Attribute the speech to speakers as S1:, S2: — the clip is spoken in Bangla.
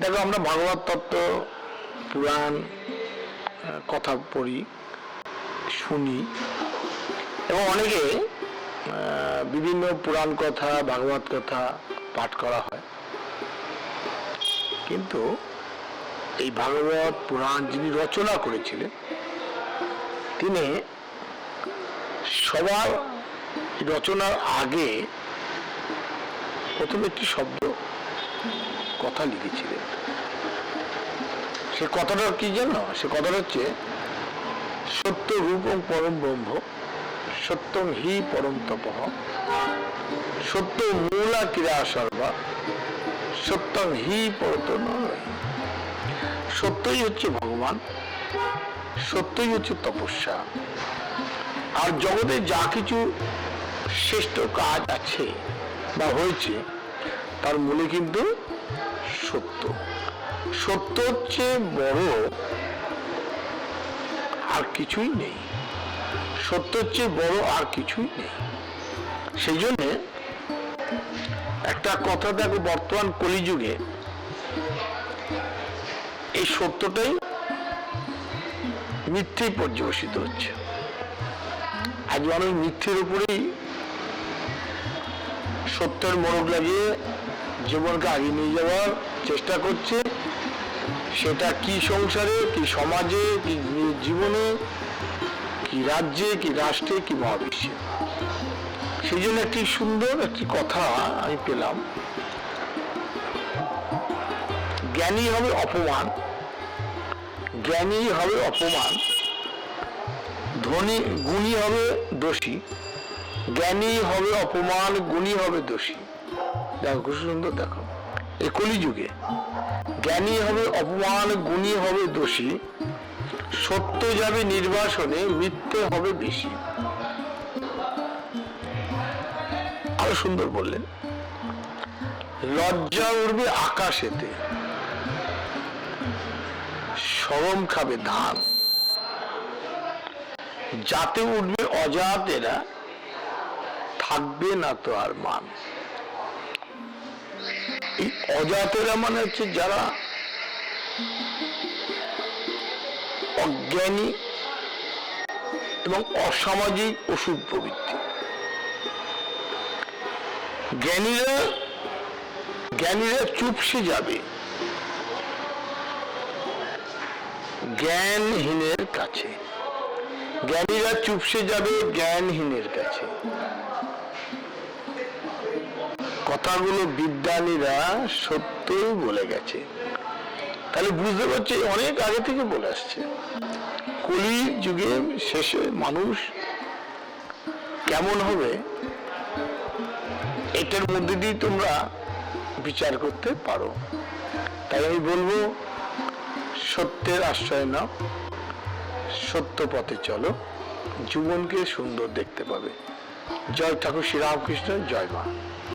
S1: দেখো, আমরা ভাগবত তত্ত্ব, পুরাণ কথা পড়ি, শুনি। এবং অনেকে বিভিন্ন পুরাণ কথা, ভাগবত কথা পাঠ করা হয়। কিন্তু এই ভাগবত, পুরাণ যিনি রচনা করেছিলেন, তিনি সবার রচনার আগে প্রথমে একটি শব্দ কথা লিখেছিলেন। সে কথাটা কি জানো? সে কথাটা হচ্ছে সত্য রূপং পরম ব্রহ্ম, সত্যং হি পরম তপঃ, সত্য মূলা ক্রিয়া সর্বা, সত্যং হি পরত সত্যই হচ্ছে ভগবান, সত্যই হচ্ছে তপস্যা। আর জগতে যা কিছু শ্রেষ্ঠ কাজ আছে বা হয়েছে তার মূলে কিন্তু সত্য। সত্য হচ্ছে বড় আর কিছুই নেই। সত্য হচ্ছে বড় আর কিছুই নেই। সেই জন্যে একটা কথা দেখো বর্তমান কলিযুগে, এই সত্যটাই মিথ্যেই পর্যবসিত হচ্ছে। আজ মানুষ মিথ্যের উপরেই সত্যের মোড়ক লাগিয়ে জীবনকে আগে নিয়ে যাওয়ার চেষ্টা করছে। সেটা কি সংসারে, কি সমাজে, কি জীবনে, কি রাজ্যে, কি রাষ্ট্রে, কি মহাবিশ্বে? সেই জন্য একটি সুন্দর একটি কথা আমি পেলাম। জ্ঞানী হবে অপমান। জ্ঞানী হবে অপমান। ধনী, গুণী হবে দোষী। জ্ঞানী হবে অপমান, গুণী হবে দোষী। দেখো, খুব সুন্দর দেখো। এই কলিযুগে জ্ঞানী হবে, অপমান গুণী হবে, দোষী। সত্য যাবে নির্বাসনে, মিথ্যে হবে বেশি। আরও সুন্দর বললেন, লজ্জা উঠবে আকাশেতে, সরম খাবে ধান। যাতে উঠবে অজাতেরা, থাকবে না তো আর মান। অজাতেরা মানে হচ্ছে যারা অজ্ঞানী এবং অসামাজিক ওষুধ প্রবৃত্তি। জ্ঞানীরা জ্ঞানীরা চুপসে যাবে। জ্ঞানহীনের কাছে। জ্ঞানীরা চুপসে যাবে জ্ঞানহীনের কাছে। কথাগুলো বিজ্ঞানীরা সত্যই বলে গেছে। তাহলে বুঝতে পারছি অনেক আগে থেকে বলে আসছে। কলি যুগে শেষে মানুষ কেমন হবে, এটার মধ্যে দিয়ে তোমরা বিচার করতে পারো। তাই আমি বলব, সত্যের আশ্রয় নাও, সত্য পথে চলো, জীবনকে সুন্দর দেখতে পাবে। জয় ঠাকুর শ্রীরামকৃষ্ণ জয় মা।